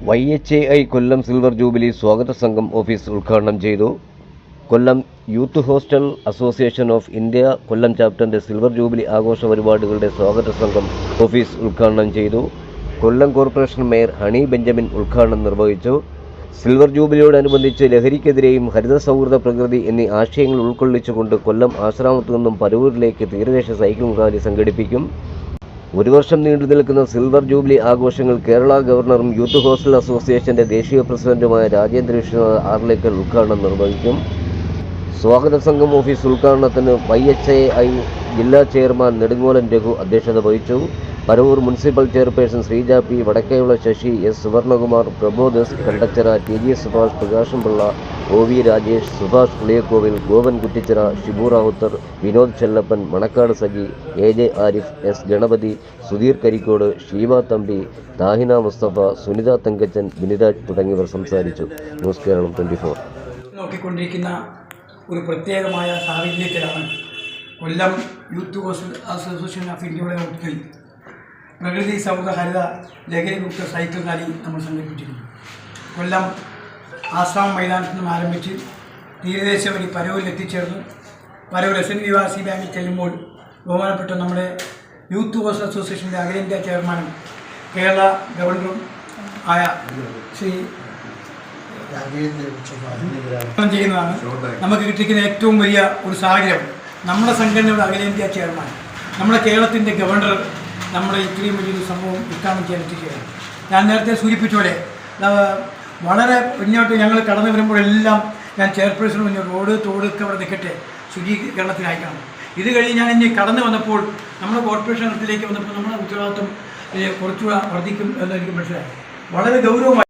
Y H A I Kollam silver jubilee സ്വാഗത സംഘം office ഉദ്ഘാടനം ചെയ്തു. Kollam youth hostel association of India Kollam ചാപ്റ്ററിന്റെ silver jubilee ആഘോഷ പരിപാടികളുടെ സ്വാഗത സംഘം ഓഫീസ് ഉദ്ഘാടനം ചെയ്തു. Kollam corporation mayor honey Benjamin ഉദ്ഘാടനം നിർവഹിച്ചു. സിൽവർ ജൂബിലിയോടനുബന്ധിച്ച് ലഹരിക്കെതിരെയും ഹരിത സൗഹൃദ പ്രകൃതി എന്നീ ആശയങ്ങൾ ഉൾക്കൊള്ളിച്ചുകൊണ്ട് കൊല്ലം ആശ്രാമത്തു നിന്നും പരവൂരിലേക്ക് തീരദേശ സൈക്കിൾ റാലി സംഘടിപ്പിക്കും. ഒരു വർഷം നീണ്ടു നിൽക്കുന്ന സിൽവർ ജൂബിലി ആഘോഷങ്ങൾ കേരള ഗവർണറും യൂത്ത് ഹോസ്റ്റൽ അസോസിയേഷന്റെ ദേശീയ പ്രസിഡന്റുമായ രാജേന്ദ്ര വിശ്വനാഥ് ആർലേക്കൽ ഉദ്ഘാടനം നിർവഹിക്കും. സ്വാഗത സംഘം ഓഫീസ് ഉദ്ഘാടനത്തിന് വൈ എച്ച് എ ഐ ജില്ലാ ചെയർമാൻ നെടുങ്ങോലൻ രഘു അധ്യക്ഷത വഹിച്ചു. Paravur municipal chairperson Sreeja P വടക്കേയുള്ള Sasi S Suvarnakumar പ്രബോധസ് കണ്ടക്ടറ T G Subhash Prakasham Pillai O V Rajesh Subhash Puliyakovil Goan Kuttichira Shibu Rawther Vinod Chellappan Manakkad Saji A J Arif S Ganapathi Sudheer Karikode Sheema Thampi Thahina Mustafa Sunitha Thankachan Biniraj തുടങ്ങിയവർ സംസാരിച്ചു. News Kerala twenty four. നോക്കിക്കൊണ്ടിരിക്കുന്ന ഒരു പ്രത്യേകമായ സാഹചര്യത്തിലാണ് കൊല്ലം youth association of ഇന്ത്യയുടെ നേതൃത്വത്തിൽ പ്രകൃതി സൗഹൃദ ഹരിത ലഹരി മുക്ത സൈക്കിൾ റാലി നമ്മൾ സംഘടിപ്പിച്ചിരുന്നു കൊല്ലം ആസാം മൈതാനത്ത് നിന്നും ആരംഭിച്ച് തീരദേശ വഴി പരവൂരിൽ എത്തിച്ചേർന്നു. പരവൂർ എസ് എൻ നിവാസി ബാങ്കിൽ ചെല്ലുമ്പോൾ ബഹുമാനപ്പെട്ട നമ്മുടെ യൂത്ത് ഹോസ്റ്റൽ അസോസിയേഷന്റെ അഖിലേന്ത്യാ ചെയർമാനും കേരള ഗവർണറും ആയ ശ്രീ ചെയ്യുന്നതാണ്. നമുക്ക് കിട്ടിയിരിക്കുന്ന ഏറ്റവും വലിയ ഒരു സാഹചര്യം. നമ്മുടെ സംഘടനയുടെ അഖിലേന്ത്യാ ചെയർമാൻ നമ്മുടെ കേരളത്തിന്റെ ഗവർണർ നമ്മുടെ ഇത്രയും വലിയൊരു സംഭവം ഉദ്ഘാടനം ചെയ്യാൻ എത്തിക്കുകയാണ് ഞാൻ നേരത്തെ സൂചിപ്പിച്ചോടെ വളരെ മുന്നോട്ട് ഞങ്ങൾ കടന്നു വരുമ്പോഴെല്ലാം ഞാൻ ചെയർപേഴ്സൺ പറഞ്ഞു റോഡ് തോടൊക്കെ അവിടെ നിൽക്കട്ടെ. ശുചീകരണത്തിനായിട്ടാണ് ഇത് കഴിഞ്ഞ് ഞാൻ ഇനി കടന്നു വന്നപ്പോൾ നമ്മുടെ കോർപ്പറേഷൻ വന്നപ്പോൾ നമ്മുടെ ഉത്തരവാദിത്വം കുറച്ചുകൂടെ വർദ്ധിക്കും എന്ന് എനിക്ക് മനസ്സിലായി. വളരെ ഗൗരവമായി